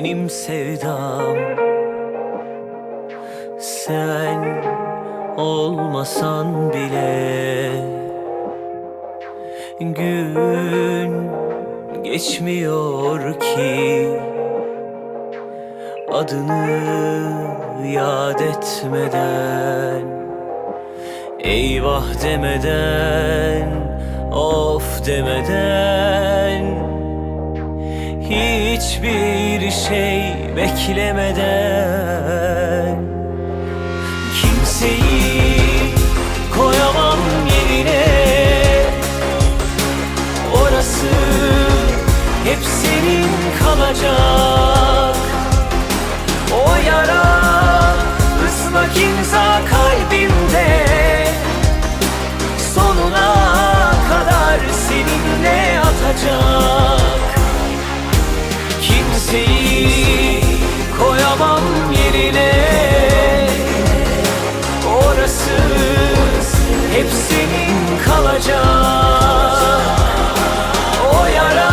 Benim sevdam. Sen olmasan bile Gün geçmiyor ki. Adını yad etmeden Eyvah demeden Of demeden şey beklemeden kalacak O yara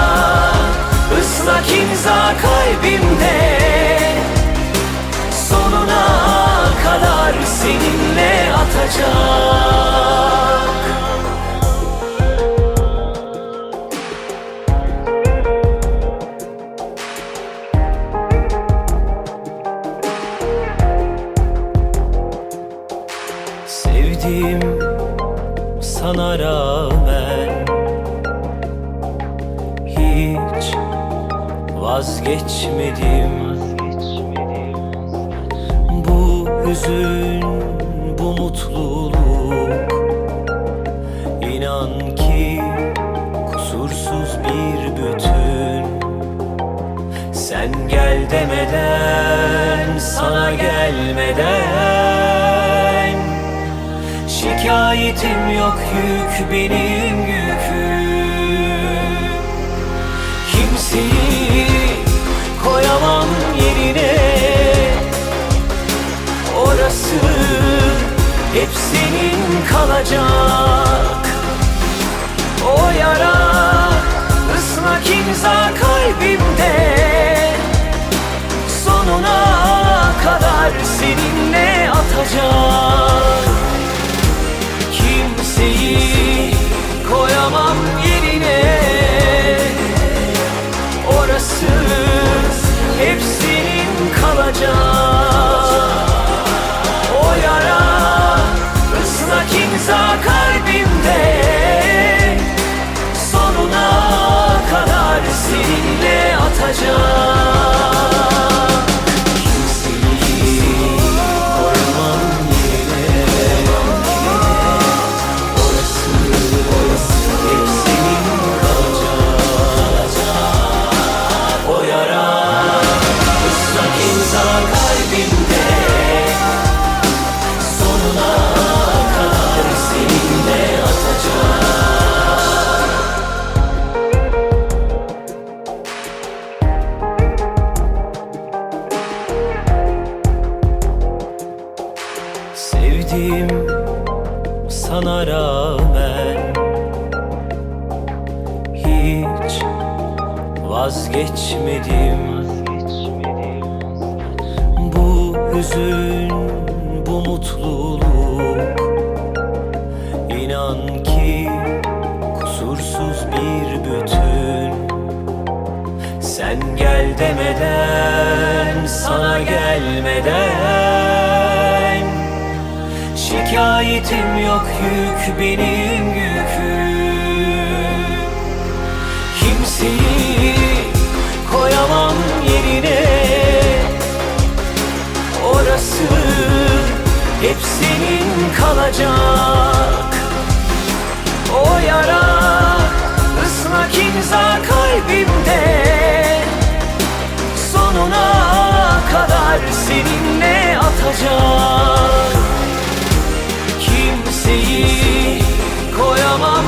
ıslak imza kalbimde. Sonuna kadar seninle atacak. Sevdim sana Hiç vazgeçmedim. Bu hüzün, bu mutluluk İnan ki kusursuz bir bütün. Sen gel demeden, sana gelmeden Şikayetim yok yük benim kalacak O yara ıslak imza kalbimde. Sonuna kadar seninle atacak. Kimseyi koyamam yerine Sevdim sana rağmen. Hiç vazgeçmedim. Bu hüzün, bu mutluluk. İnan ki kusursuz bir bütün. Sen gel demeden, sana gelmeden Şikayetim yok yük benim yüküm. Kimseyi koyamam yerine. Orası hep senin kalacak. O yara ıslak imza kalbimde. Sonuna kadar seninle atacak Kimseyi koyamam